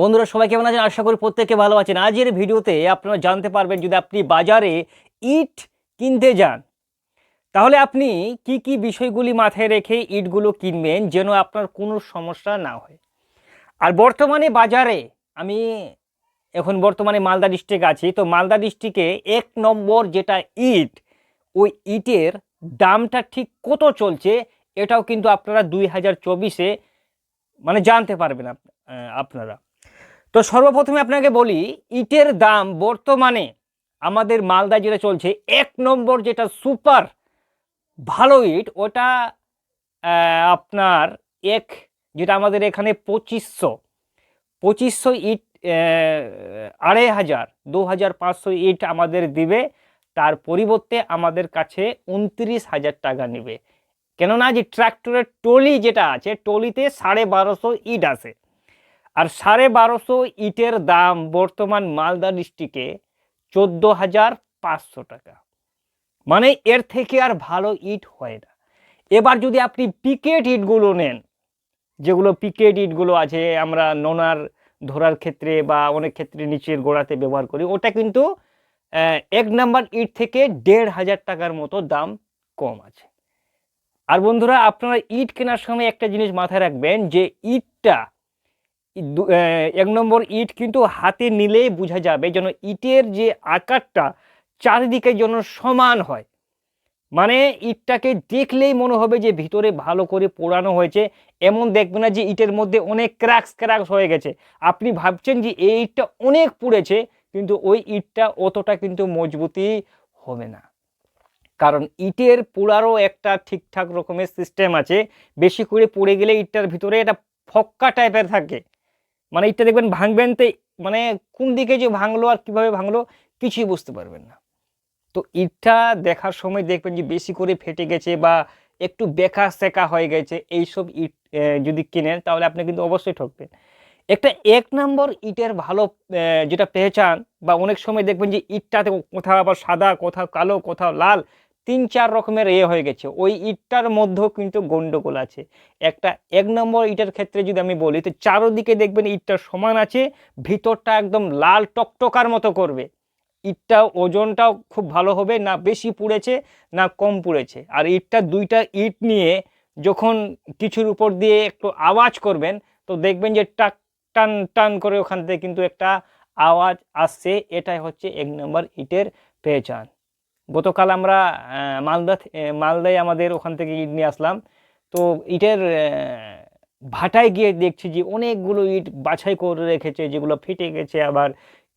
বন্ধুরা, সবাই কেমন আছেন? আশা করি প্রত্যেকে ভালো আছেন। আজকের ভিডিওতে আপনারা জানতে পারবেন, যদি আপনি বাজারে ইট কিনতে যান, তাহলে আপনি কি কি বিষয়গুলি মাথায় রেখে ইটগুলো কিনবেন যেন আপনার কোনো সমস্যা না হয়। আর বর্তমানে বাজারে, আমি এখন বর্তমানে মালদা ডিস্ট্রিক্ট আছি, তো মালদা ডিস্ট্রিক্টে এক নম্বর যেটা ইট, ওই ইটের দামটা ঠিক কত চলছে, এটাও কিন্তু আপনারা দুই হাজার চব্বিশে মানে জানতে পারবেন আপনারা। তো সর্বপ্রথমে আপনাকে বলি, ইটের দাম বর্তমানে আমাদের মালদা যেটা চলছে এক নম্বর যেটা সুপার ভালো ইট, ওটা আপনার এক, যেটা আমাদের এখানে পঁচিশশো পঁচিশশো ইট আড়াই হাজার, দু হাজার পাঁচশো ইট আমাদের দিবে, তার পরিবর্তে আমাদের কাছে উনত্রিশ হাজার টাকা নেবে। কেননা যে ট্র্যাক্টরের টলি যেটা আছে টলিতে সাড়ে বারোশো ইট আছে। আর সাড়ে বারোশো ইটের দাম বর্তমান মালদা ডিস্ট্রিক্টে চোদ্দ হাজার পাঁচশো টাকা। মানে এর থেকে আর ভালো ইট হয় না। এবার যদি আপনি পিকেট ইটগুলো নেন, যেগুলো পিকেট ইটগুলো আছে, আমরা নোনার ধরার ক্ষেত্রে বা অনেক ক্ষেত্রে নিচের গোড়াতে ব্যবহার করি, ওটা কিন্তু এক নাম্বার ইট থেকে দেড় হাজার টাকার মতো দাম কম আছে। আর বন্ধুরা, আপনারা ইট কেনার সময় একটা জিনিস মাথায় রাখবেন যে ইটটা এক নম্বর ইট কিন্তু হাতে নিলেই বোঝা যাবে যেন ইটের যে আকারটা চারিদিকে যেন সমান হয়। মানে ইটটাকে দেখলেই মনে হবে যে ভিতরে ভালো করে পোড়ানো হয়েছে। এমন দেখবে না যে ইটের মধ্যে অনেক ক্র্যাক্স ক্র্যাক্স হয়ে গেছে। আপনি ভাবছেন যে এই ইটটা অনেক পুড়েছে, কিন্তু ওই ইটটা অতটা কিন্তু মজবুতি হবে না। কারণ ইটের পোড়ারও একটা ঠিকঠাক রকমের সিস্টেম আছে। বেশি করে পড়ে গেলে ইটটার ভিতরে একটা ফক্কা টাইপের থাকে। মানে ইটটা দেখবেন ভাঙবেন তো মানে কোন দিকে যে ভাঙলো আর কীভাবে ভাঙলো কিছুই বুঝতে পারবেন না। তো ইটটা দেখার সময় দেখবেন যে বেশি করে ফেটে গেছে বা একটু বেকা সেকা হয়ে গেছে, এইসব ইট যদি কিনেন তাহলে আপনি কিন্তু অবশ্যই ঠকবেন। একটা এক নম্বর ইটের ভালো যেটা পেহচান বা অনেক সময় দেখবেন যে ইটটাতে কোথাও আবার সাদা, কোথাও কালো, কোথাও লাল তিন চার রকমের এ হয়ে গেছে। ওই ইটটার মধ্যেও কিন্তু গন্ডগোল আছে। একটা এক নম্বর ইটের ক্ষেত্রে যদি আমি বলি, তো চারোদিকে দেখবেন ইটটা সমান আছে, ভিতরটা একদম লাল টকটকার মতো করবে। ইটটা ওজনটাও খুব ভালো হবে, না বেশি পুড়েছে, না কম পুড়েছে। আর ইটটা দুইটা ইট নিয়ে যখন কিছুর উপর দিয়ে একটু আওয়াজ করবেন, তো দেখবেন যে টাক, টান টান করে ওখান থেকে কিন্তু একটা আওয়াজ আসছে। এটাই হচ্ছে এক নম্বর ইটের পেহচান গতকাল আমরা মালদা মালদায় আমাদের ওখান থেকে ইট নিয়ে আসলাম। তো ইটের ভাটায় গিয়ে দেখছি যে অনেকগুলো ইট বাছাই করে রেখেছে, যেগুলো ফেটে গেছে আবার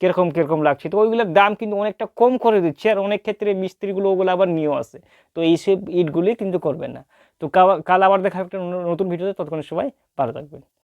কীরকম কীরকম লাগছে। তো ওইগুলোর দাম কিন্তু অনেকটা কম করে দিচ্ছে আর অনেক ক্ষেত্রে মিস্ত্রিগুলো ওগুলো আবার নিয়েও আসে। তো এইসব ইটগুলি কিন্তু করবেন না। তো কাল আবার দেখা একটা নতুন ভিডিওতে। ততক্ষণ সবাই ভালো থাকবেন।